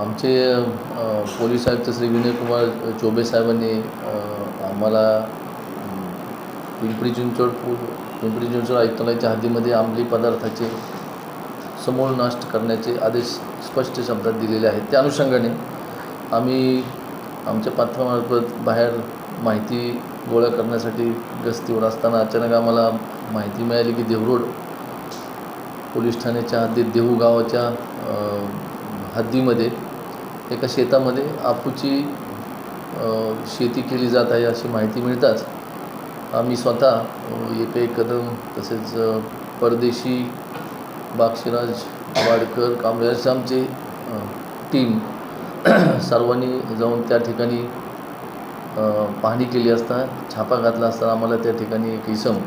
आमचे अ, पोलीस आयुक्त श्री विनयकुमार चोबे साहेबांनी आम्हाला पिंपरी चिंचवड पु पिंपरी चिंचवड आयुक्तालयाच्या हद्दीमध्ये अंमली पदार्थाचे समूळ नष्ट करण्याचे आदेश स्पष्ट शब्दात दिलेले आहेत. त्या अनुषंगाने आम्ही आमच्या पथकामार्फत बाहेर माहिती गोळा करण्यासाठी गस्तीवर असताना अचानक आम्हाला माहिती मिळाली की देवरोड पोलीस ठाण्याच्या हद्दीत देहू गावाच्या हद्दीमध्ये एका शेतामध्ये आपूची शेती केली जात आहे अशी माहिती मिळताच आम्ही स्वतः ए पी कदम तसेच परदेशी बाक्षीराज वाडकर कांबळे आमचे टीम सर्वांनी जाऊन त्या ठिकाणी पाहणी केली असता छापा घातला असता आम्हाला त्या ठिकाणी एक इसम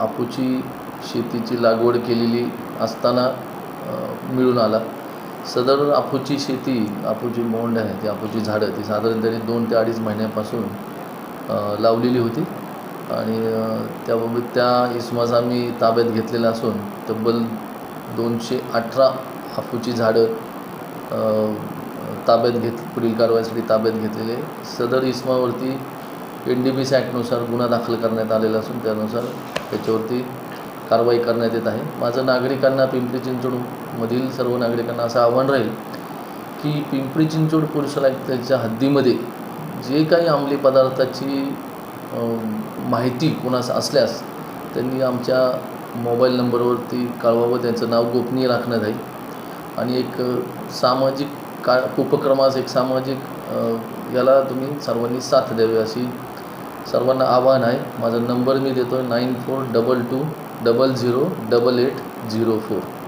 आपूची शेतीची लागवड केलेली असताना मिळून आला. सदर आपूची शेती आपूची मोंड आहे ती आपूची झाडं ती साधारणतः दोन ते अडीच महिन्यापासून लावलेली होती. आणि त्याबाबत त्या इसमाचा आम्ही ताब्यात घेतलेला असून तब्बल दोनशे अठरा आपूची झाडं ताब्यात घेत पुढील कारवाईसाठी ताब्यात घेतलेले. सदर इस्मावरती एन डी बी सी ॲक्टनुसार गुन्हा दाखल करण्यात आलेला असून त्यानुसार त्याच्यावरती कारवाई करण्यात येत आहे. माझं नागरिकांना पिंपरी चिंचवडमधील सर्व नागरिकांना असं आव्हान राहील की पिंपरी चिंचवड पोलीस आयुक्ताच्या हद्दीमध्ये जे काही अंमली पदार्थाची माहिती कोणास असल्यास त्यांनी आमच्या मोबाईल नंबरवरती कळवावं. त्यांचं नाव गोपनीय राखण्यात आहे. आणि एक सामाजिक का उपक्रमास एक सामाजिक याला तुम्ही सर्वांनी साथ द्यावी अशी सर्वांना आव्हान आहे. माझा नंबर मी देतो आहे nine four double two double zero double eight zero four